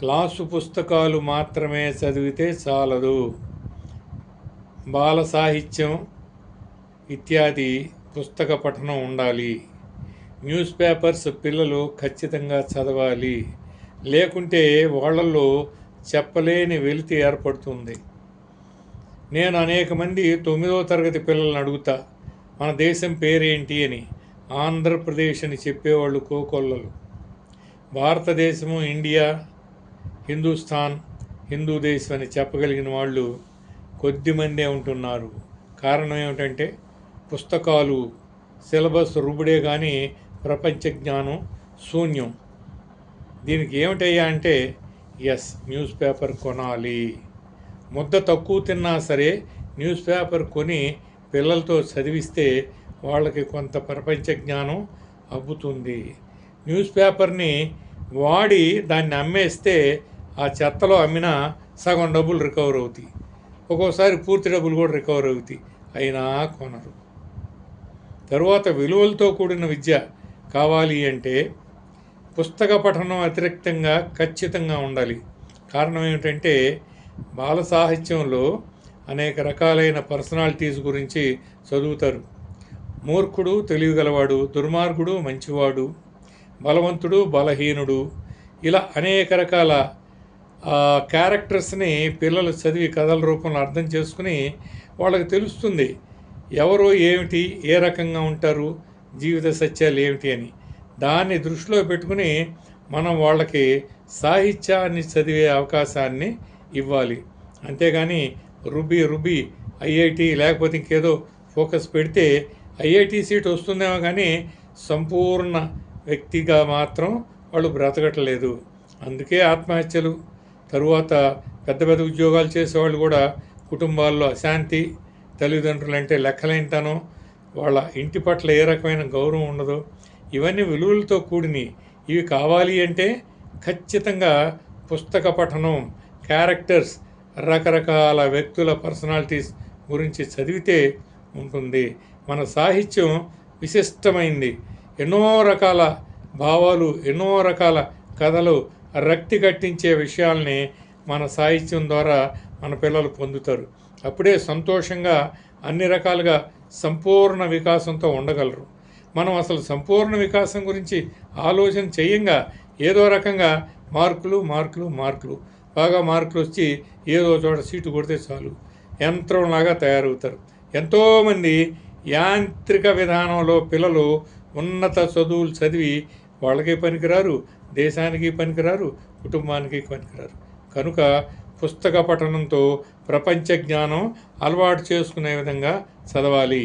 Class పుస్తకాలు మాత్రమే చదివితే చాలదు. బాల సాహిత్యం ఇత్యాది పుస్తక పఠనం ఉండాలి. న్యూస్ పేపర్స్ పిల్లలు ఖచ్చితంగా చదవాలి. లేకుంటే వాళ్ళల్లో చెప్పలేని వెలితి ఏర్పడుతుంది. నేను అనేక మంది తొమ్మిదో తరగతి పిల్లల్ని అడుగుతా మన దేశం పేరేంటి అని. ఆంధ్రప్రదేశ్ అని చెప్పేవాళ్ళు కోకొల్లలు. భారతదేశము ఇండియా హిందుస్థాన్ హిందూ దేశం అని చెప్పగలిగిన వాళ్ళు కొద్దిమందే ఉంటున్నారు. కారణం ఏమిటంటే పుస్తకాలు సిలబస్ రుబుడే కానీ ప్రపంచ జ్ఞానం శూన్యం. దీనికి ఏమిటయ్యా అంటే ఎస్ న్యూస్ పేపర్ కొనాలి. ముద్ద తక్కువ తిన్నా సరే న్యూస్ పేపర్ కొని పిల్లలతో చదివిస్తే వాళ్ళకి కొంత ప్రపంచ జ్ఞానం అబ్బుతుంది. న్యూస్ పేపర్ని వాడి దాన్ని అమ్మేస్తే ఆ చెత్తలో అమ్మినా సగం డబ్బులు రికవర్ అవుతాయి. ఒక్కోసారి పూర్తి డబ్బులు కూడా రికవర్ అవుతాయి. అయినా కొనరు. తరువాత విలువలతో కూడిన విద్య కావాలి అంటే పుస్తక పఠనం అతిరిక్తంగా ఖచ్చితంగా ఉండాలి. కారణం ఏమిటంటే బాల సాహిత్యంలో అనేక రకాలైన పర్సనాలిటీస్ గురించి చదువుతారు. మూర్ఖుడు తెలివిగలవాడు దుర్మార్గుడు మంచివాడు బలవంతుడు బలహీనుడు ఇలా అనేక రకాల క్యారెక్టర్స్ని పిల్లలు చదివి కథల రూపంలో అర్థం చేసుకుని వాళ్ళకి తెలుస్తుంది ఎవరు ఏమిటి ఏ రకంగా ఉంటారు జీవిత సత్యాలు ఏమిటి అని. దాన్ని దృష్టిలో పెట్టుకుని మనం వాళ్ళకి సాహిత్యాన్ని చదివే అవకాశాన్ని ఇవ్వాలి. అంతేగాని రుబి రుబి ఐఐటి లేకపోతే ఇంకేదో ఫోకస్ పెడితే ఐఐటి సీట్ వస్తుందేమో కానీ సంపూర్ణ వ్యక్తిగా మాత్రం వాళ్ళు బ్రతకట్లేదు. అందుకే ఆత్మహత్యలు తరువాత పెద్ద పెద్ద ఉద్యోగాలు చేసేవాళ్ళు కూడా కుటుంబాల్లో అశాంతి తల్లిదండ్రులు అంటే లెక్కలేంటనో వాళ్ళ ఇంటి పట్ల ఏ రకమైన గౌరవం ఉండదు. ఇవన్నీ విలువలతో కూడిని ఇవి కావాలి అంటే ఖచ్చితంగా పుస్తక పఠనం క్యారెక్టర్స్ రకరకాల వ్యక్తుల పర్సనాలిటీస్ గురించి చదివితే ఉంటుంది. మన సాహిత్యం విశిష్టమైంది. ఎన్నో రకాల భావాలు ఎన్నో రకాల కథలు రక్తి కట్టించే విషయాల్ని మన సాహిత్యం ద్వారా మన పిల్లలు పొందుతారు. అప్పుడే సంతోషంగా అన్ని రకాలుగా సంపూర్ణ వికాసంతో ఉండగలరు. మనం అసలు సంపూర్ణ వికాసం గురించి ఆలోచన చేయంగా ఏదో రకంగా మార్కులు మార్కులు మార్కులు. బాగా మార్కులు వచ్చి ఏదో చోట సీటు కొడితే చాలు. యంత్రంలాగా తయారవుతారు. ఎంతోమంది యాంత్రిక విధానంలో పిల్లలు ఉన్నత చదువులు చదివి వాళ్ళకి పనికిరారు దేశానికి పనికిరారు కుటుంబానికి పనికిరారు. కనుక పుస్తక పఠనంతో ప్రపంచ జ్ఞానం అలవాటు చేసుకునే విధంగా చదవాలి.